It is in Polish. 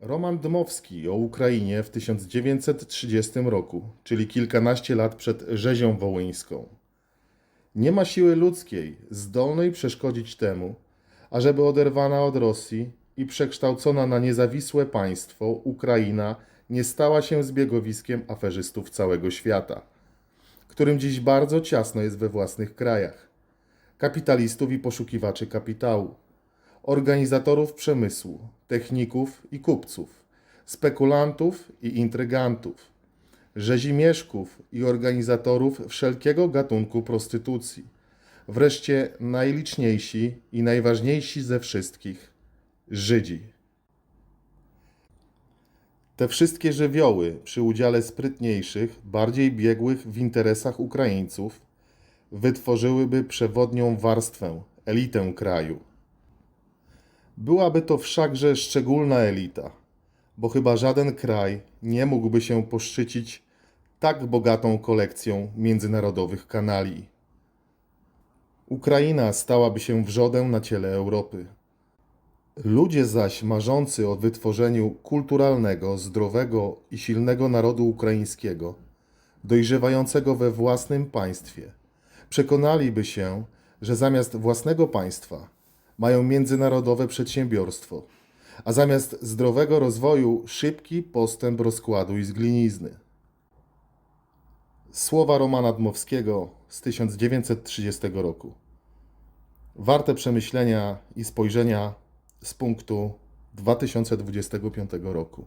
Roman Dmowski o Ukrainie w 1930 roku, czyli kilkanaście lat przed rzezią wołyńską. Nie ma siły ludzkiej zdolnej przeszkodzić temu, ażeby oderwana od Rosji i przekształcona na niezawisłe państwo Ukraina nie stała się zbiegowiskiem aferzystów całego świata, którym dziś bardzo ciasno jest we własnych krajach, kapitalistów i poszukiwaczy kapitału organizatorów przemysłu, techników i kupców, spekulantów i intrygantów, rzezimieszków i organizatorów wszelkiego gatunku prostytucji, wreszcie najliczniejsi i najważniejsi ze wszystkich Żydzi. Te wszystkie żywioły przy udziale sprytniejszych, bardziej biegłych w interesach Ukraińców wytworzyłyby przewodnią warstwę, elitę kraju. Byłaby to wszakże szczególna elita, bo chyba żaden kraj nie mógłby się poszczycić tak bogatą kolekcją międzynarodowych kanali. Ukraina stałaby się wrzodem na ciele Europy. Ludzie zaś marzący o wytworzeniu kulturalnego, zdrowego i silnego narodu ukraińskiego, dojrzewającego we własnym państwie, przekonaliby się, że zamiast własnego państwa mają międzynarodowe przedsiębiorstwo, a zamiast zdrowego rozwoju szybki postęp rozkładu i zglinizny. Słowa Romana Dmowskiego z 1930 roku. Warte przemyślenia i spojrzenia z punktu 2025 roku.